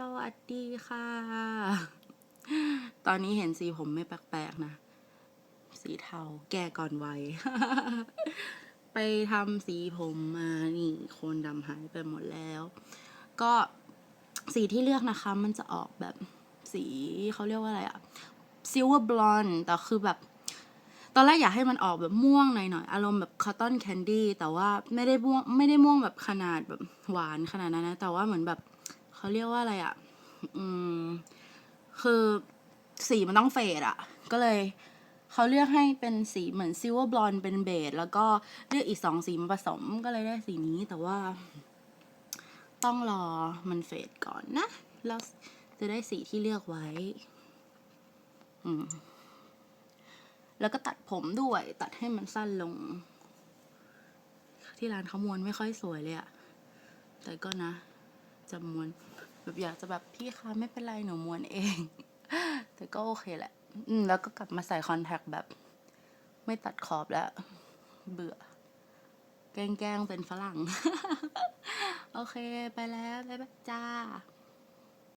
สวัสดีค่ะ ตอนนี้เห็นสีผมไม่แปลกๆนะ สีเทาแก่ก่อนวัย ไปทำสีผมมานี่โคนดำหายไปหมดแล้ว ก็สีที่เลือกนะคะ มันจะออกแบบสีเขาเรียกว่าอะไรอะซิลเวอร์บลอนด์แต่คือแบบ ตอนแรกอยากให้มันออกแบบม่วงหน่อยๆอารมณ์แบบคอตตอนแคนดี้แต่ว่าไม่ได้ม่วงไม่ได้ม่วงแบบขนาดแบบหวานขนาดนั้นนะ แต่ว่าเหมือนแบบ เขาเรียกว่าอะไรอะ่ะ อืม คือสีมันต้องเฟดอะ่ะ ก็เลยเขาเลือกให้เป็นสีเหมือนซิลเวอร์บลอนเป็นเบสแล้วก็เลือกอีกสองสีมาผสมก็เลยได้สีนี้แต่ว่า ต้องรอมันเฟดก่อนนะแล้วจะได้สีที่เลือกไว้ อืม แล้วก็ตัดผมด้วย ตัดให้มันสั้นลง ที่ร้านเขามวนไม่ค่อยสวยเลยอะแต่ก็นะ จะมวนแบบอยากจะแบบพี่คะไม่เป็นไรหนูมวนเอง แต่ก็โอเคแหละ อืมแล้วก็กลับมาใส่คอนแทคแบบ ไม่ตัดขอบแล้ว เบื่อ แกล้งๆเป็นฝรั่ง โอเคไปแล้วบ๊ายบายจ้า